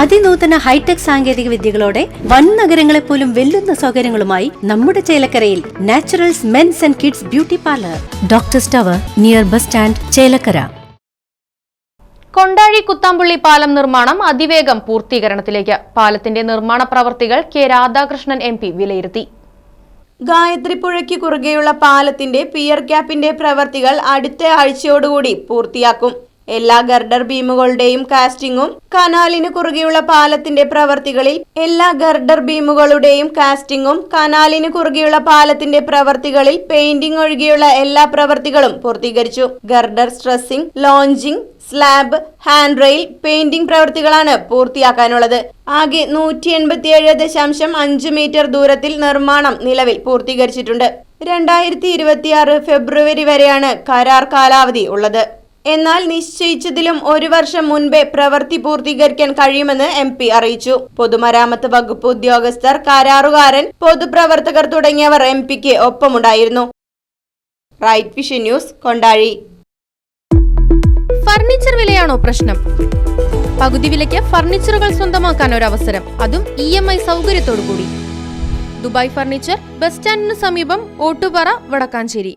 അതിനൂതന hi tech സാങ്കേതിക വിദ്യകളോടെ വൻ നഗരങ്ങളെ പോലും വെല്ലുന്ന സൗകര്യങ്ങളുമായി നമ്മുടെ ചേലക്കരയിൽ Naturals men's and kids beauty parlour. Doctor സ്റ്റവർ near bus stand Chelakkara. Kondazhy Kuthampully പാലം നിർമ്മാണം അതിവേഗം പൂർത്തീകരണത്തിലേക്ക്. പാലത്തിന്റെ നിർമ്മാണ പ്രവർത്തികൾ കെ രാധാകൃഷ്ണൻ എം പി വിലയിരുത്തി. ഗായത്രിപ്പുഴയ്ക്ക് കുറുകെയുള്ള പാലത്തിന്റെ പിയർ ക്യാപ്പിന്റെ പ്രവർത്തികൾ അടുത്ത ആഴ്ചയോടുകൂടി പൂർത്തിയാക്കും. എല്ലാ ഗർഡർ ബീമുകളുടെയും കാസ്റ്റിംഗും കനാലിന് കുറുകെയുള്ള പാലത്തിന്റെ പ്രവർത്തികളിൽ എല്ലാ ഗർഡർ ബീമുകളുടെയും കാസ്റ്റിംഗും കനാലിന് കുറുകെയുള്ള പാലത്തിന്റെ പ്രവർത്തികളിൽ പെയിന്റിംഗ് ഒഴികെയുള്ള എല്ലാ പ്രവർത്തികളും പൂർത്തീകരിച്ചു. Girder stressing launching slab hand rail painting പ്രവൃത്തികളാണ് പൂർത്തിയാക്കാനുള്ളത്. ആകെ നൂറ്റി എൺപത്തിയേഴ് ദശാംശം അഞ്ച് മീറ്റർ ദൂരത്തിൽ നിർമ്മാണം നിലവിൽ പൂർത്തീകരിച്ചിട്ടുണ്ട്. രണ്ടായിരത്തി ഇരുപത്തിയാറ് ഫെബ്രുവരി വരെയാണ് കരാർ കാലാവധി ഉള്ളത്. എന്നാൽ നിശ്ചയിച്ചതിലും ഒരു വർഷം മുൻപേ പ്രവൃത്തി പൂർത്തീകരിക്കാൻ കഴിയുമെന്ന് എം പി അറിയിച്ചു. പൊതുമരാമത്ത് വകുപ്പ് ഉദ്യോഗസ്ഥർ കരാറുകാരൻ പൊതുപ്രവർത്തകർ തുടങ്ങിയവർ എം പിക്ക് ഒപ്പമുണ്ടായിരുന്നു. Right Vision News Kondazhy. Furniture വിലയാണോ പ്രശ്നം? പകുതി വിലയ്ക്ക് ഫർണിച്ചറുകൾ സ്വന്തമാക്കാൻ ഒരു അവസരം അതും ഇ എം ഐ സൗകര്യത്തോടു കൂടി ദുബായ് ഫർണിച്ചർ ബസ് സ്റ്റാൻഡിന് സമീപം ഓട്ടുപാറ വടക്കാഞ്ചേരി.